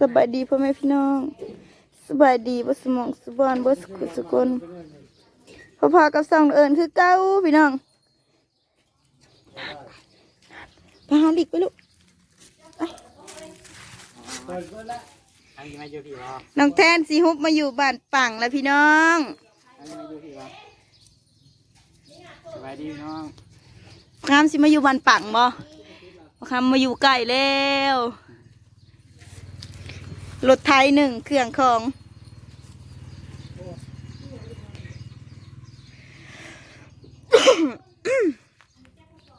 สบายดีพ่อแม่พี่น้องสบายดีบ่สมองสบอนบ่สกุลสกุลพอพากับสองเอิญคือเก้าพี่น้องไปหาลิกไปลูกเปิดก็ละอันนี้มาอยู่พี่วะน้องแทนสีฮุบมาอยู่บ้านปังแล้วพี่น้องอันนี้มาอยู่พี่วะสบายดีพี่น้องงามสิมาอยู่บ้านปังบ่คำมาอยู่ใกล้แล้ว รถไทยหนึ่งเครื่องของ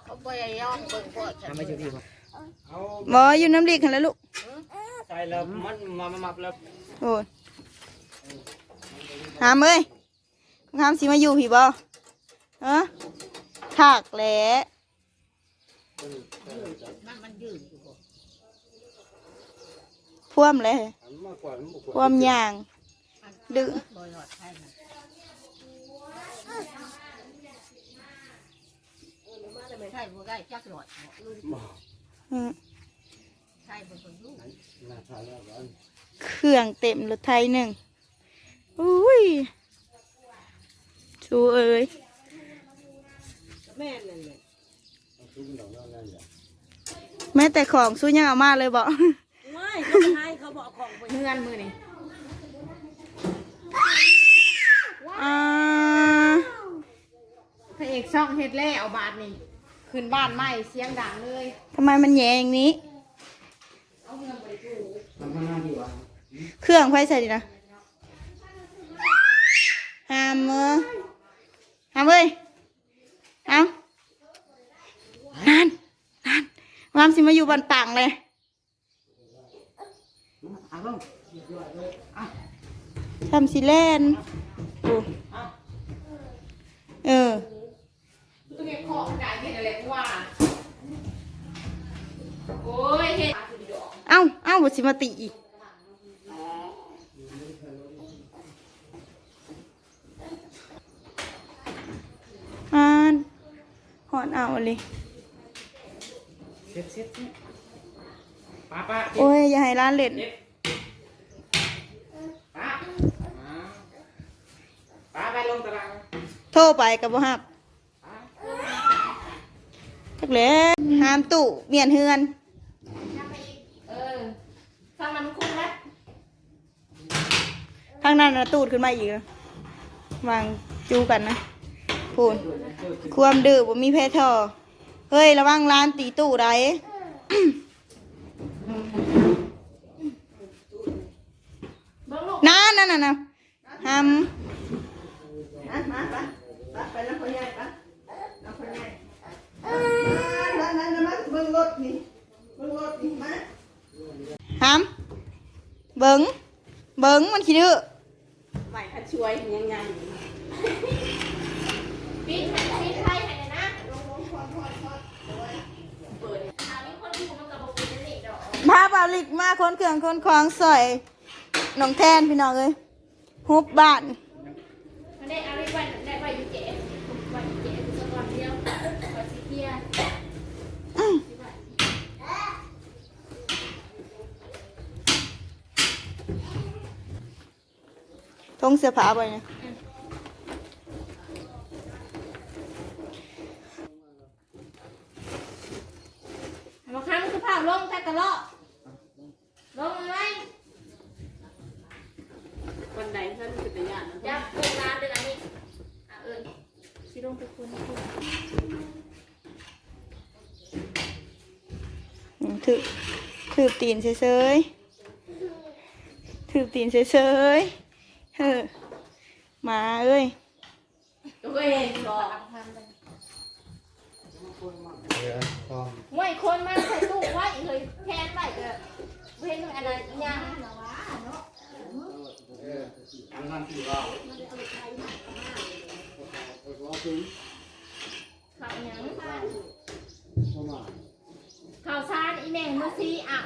เขาไปย้อนเบิ่งพวกฉันทำมาอยู่พี่วะเอาหมออยู่น้ำลิกกันแล้วลูก ใส่แล้วมันมามามับแล้วโอ้ยหามเอ้ยหามสิมาอยู่พี่บ่เออถากแหละมันมันยืนอยู่บ่พ่วมเลย มากกว่ามันบุกพ่วมยางดื้อบ่หลอดใช่นะใช่บ่ได้จักหลอดลูกอืมใช่บ่คนลูกน่าทานแล้วกันเครื่องเต็มรถไทยหนึ่งอุ้ยชูเอ้ยแม่นั่นแหละทุกหน่อยนั่นแหละแม้แต่ของสู้ยังเอามาเลยบอกไม่ เขาให้เขาบอกของไปเฮือนมือนี่อ่าพระเอกช่องเฮ็ดแล้วบาทนี่ขึ้นบ้านใหม่เสียงดังเลยทำไมมันแยงอย่างนี้ทำข้างหน้าพี่วะเครื่องไฟใส่ดินะหามเออหามเอ้ยเอานานนานวามสิมาอยู่บันปังเลย เอาลงทำสิแลนโอ้เออตัวเนี้ของได้เฮ็ดอะไรว่าโอ้ยเฮ็ดเอ้าเอ้าบสิมาติอีกอ่านหอนเอาเลยเซ็ตเซ็ต ป้าป้าโอ้ย อย่าให้ร้านเล่นป้าป้าไปลงตารางโทรไปกับบ่ฮับทักเลยห้ามตู้เมียนเฮือน เออถ้ามันคุ้มนะทางนั้นนะตูดขึ้นมาอีกแล้ววางจูกันนะพูนความดื้อบ่มีเพศทอเฮ้ย ระวังร้านตีตู้ไร เบิ่งลูก นั่นนั่นน่ะนะห้ามมามาไปไปแล้วคนใหญ่ไปแล้วคนใหญ่นั่นนั่นนั่นมาเบิ่งรถนี่เบิ่งรถนี่มาห้ามเบิ่งเบิ่งมันขี้ดื้อใหม่คันช่วยยังไงปีนให้ปีนไทยให้นะลงลงพอดพอดพอดเปิดถามมีคนอยู่มันกับบ่เป็นนั่นนี่ดอกพาบาลิกมาคนเครื่องคนคลองสอยน้องแทนพี่น้องเอ้ย ฮุบบ้านมันได้เอาไว้ไว้ได้ไว้อยู่เจ๊ไว้อยู่เจ๊สกวันเดียวไว้สิเที่ยทงเสื้อผ้าไปเนี่ยมาค้ำคือผ้าลงแต่กะเลาะลงอะไร วันใดท่านเป็นตาญาณนะ จับลงน้ำเดือนนี้อะเอิญสิลงไปคุณคุณ อืม ถือถือตีนเฉยๆถือตีนเฉยๆเฮ้อหมาเอ้ยตัวเองบอกเดี๋ยวพอห่วยคนมาใส่ตู้ไว้เลยแทนไว้ก็เว้นอะไรยังอันนั้นพี่วะ ข้าวยัง เข้ามา ข้าวสารอีแมง เมื่อซีอะ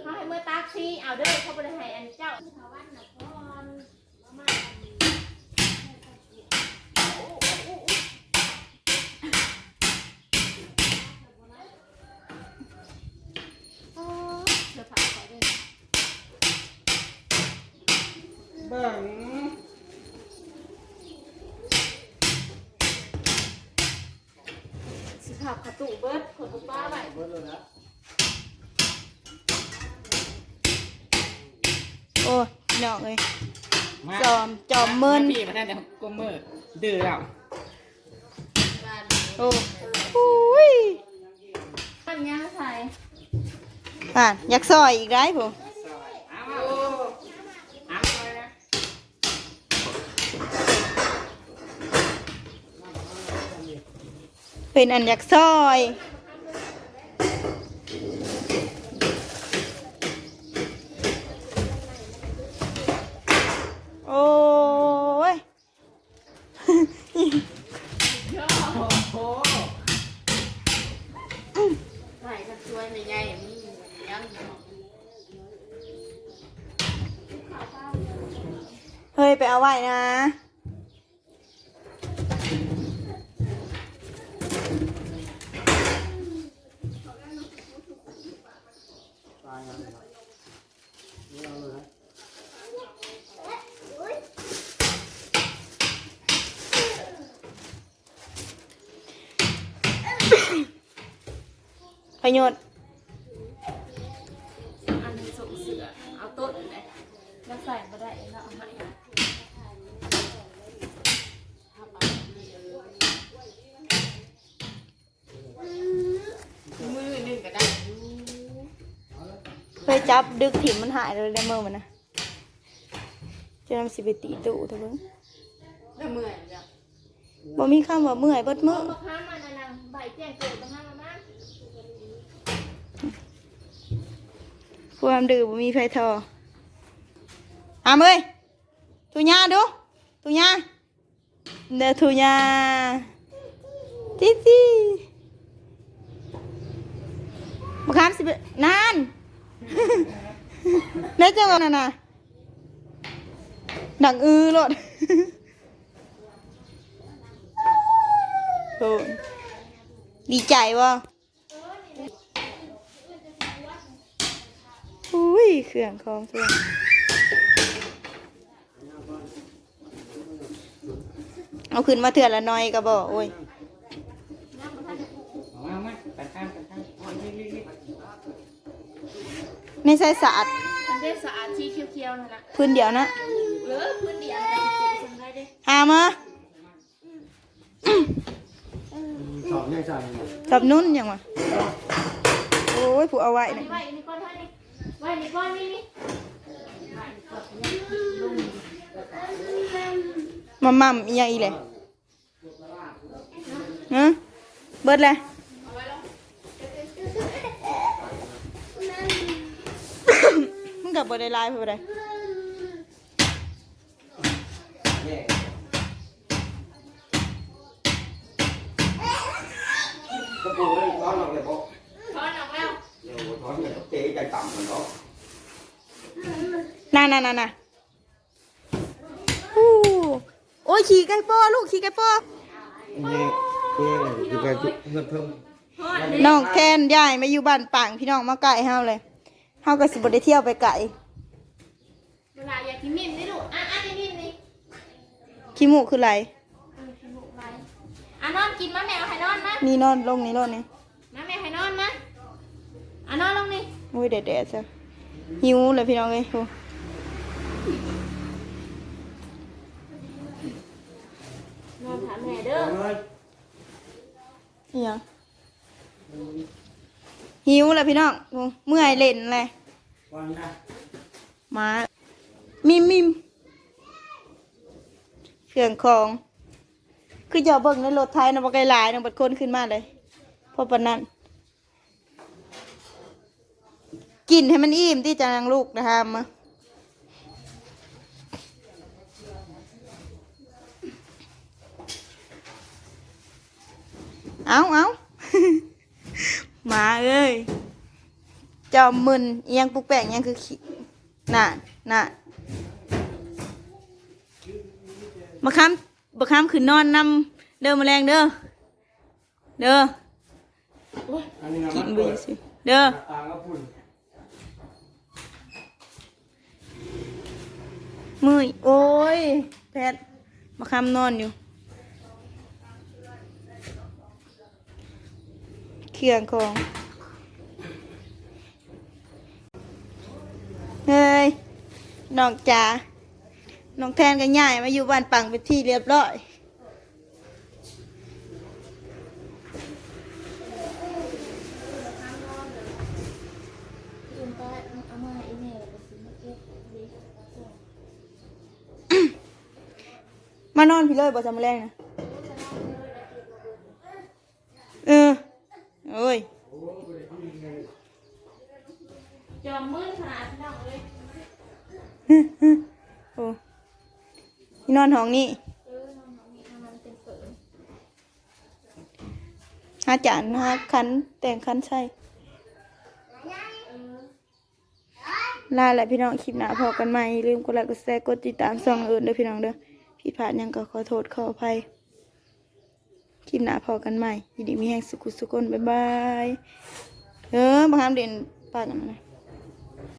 เขาให้เมื่อตากซีเอาเด้อเขาบริหารอันเจ้าสเสื้อผ้าใส่ด้วยนเบิ่งสิขับกระตุเบิ ร์ดคนกับป้าไว้โอ้ยพี่น้องเอ้ยมาจอมจอมเมินพี่มาได้แต่ก้มมือดื้อแล้วบ้านโอ้อุ้ยมันย่างใส่ผ่านอยากซอยอีกได้ผมเอาเอาเอาไปนะเป็นอันอยากซอย โอ้ย โอ้ ใส่กันช่วยไม่ใหญ่มึงยังอยู่ เฮ้ย ไปเอาไว้นะประโยชน์ อันนี้ส่งเสือเอาต้นเลยแล้วใส่มาได้แล้วเอาให้ มือหนึ่งก็ได้อยู่ เคย จับดึกถิ่มมันหายเลยได้เมื่อมันนะจะนำสิไปตีตู่เถอะเบิ่งแล้วเมื่อยจ้ะบ่มีคำว่าเมื่อยเบิดมื้อบักห้ามมันนะใบแจ้งเกิดบักห้ามมาบ้างความดื้อบ่มีไฟทออามเอ้ยตุญาดูตุญาเด้อตุญาติติบ่คามสิไปนาน แล้วจังว่านั่นน่ะดังอือโลดโอ้ดีใจบ่อุ้ยเครื่องของเครื่องเอาขึ้นมาเถื่อนละน้อยก็บอกโอ้ย เอามามาตัดข้ามตัดข้ามโอ้ยรีบรีบรีบ ในใส่สะอาดมันได้สะอาดที่เขียวๆนั่นแหละพื้นเดียวนะเหลือพื้นเดียวแต่ที่ปลูกทำได้เด้หามาสอบยังสั่งกับนุ่นยังวะโอ้ยผู้เอาไว้อันนะนี้ไว้อันนี้ก้อนไว้นี่ไว้นี่ก้อนนี่นี่มาม่ำอีหยังอีเลยฮะเบิดเลย มึง กับบได้ไลน์เพื่ออะไรก็ปูไม่ร้อนหรอกเลยบอกช้อนออกแล้วเดี๋ยวร้อนเนี่ยเจ๊ใจต่ำมันเนาะน่าน่าน่าน่าโอ้โอ้ยขี่ไก่ป้อลูกขี่ไก่ป้อนี่นี่คือไปเงินเพิ่มน้องแทนยายมาอยู่บ้านปังพี่น้องมาไก่เฮาเลย เฮาก็สิบ่ได้เที่ยวไปไก่เวลาอยากกินมิ่นนี่ลูกอะอะนี่มิ่นนี่ขี้มูกคือไรเออกินลูกไรอะนอนกินมาแม่เอาให้นอนมานี่นอนลงนี่นอนนี่มาแม่ให้นอนมาอะนอนลงนี่โอ้ยแดดๆซะหิวเลยพี่น้องเอ้ยโอ้นอนถามแม่เด้ออิหยัง หิวเลยพี่น้องโอ้เมื่อยเล่นเลยวันนะมามิมมิมเครื่องของ คือจะเอาเบิ่งในรถไทยนะบ่ไกลหลายนะบัดคนขึ้นมาเลยเพราะปานนั้นกินให้มันอิ่มที่จะนางลูกนะคะมาเอาเอา มาเอ้ยจอามึนเอียงปุกแปงเอียงคือขี้น่ะน่ะมาค้ำมาค้ำคือนอนนำเดิอมาแรงเด้อเด้อกินเบื่อสิเด้อมือโอ้ยแพทมาค้ำนอนอยู่ ครื่องของเฮ้ยน้องจ๋าน้องแทนก็ย่ายมาอยู่บ้านปังเป็นที่เรียบร้อยยืมไปเอามาอีแม่ไปซื้อมาเก็บดีมานอนพี่เลยบ่จำแรงนะเออโอ้ย จอมมืดขนาดพี่น้องเลย โอ้พี่น อนห้องนี้เออน้องๆมีทำมันเป็นเปิดหาจานหาคันแต่งคันใช่ลาแหละพี่น้องคลิปหน้าพอกันใหม่ลืมกดไลค์กดแชร์กดติดตามช่องอื่นด้อพี่น้องเด้อผิดพลาดยังก็ขอโทษขออภัยคลิปหน้าพอกันใหม่ยินดีมีแห่งสุขุสุขคนบ๊ายบายเออบางครั้งเด่นปากกันนะ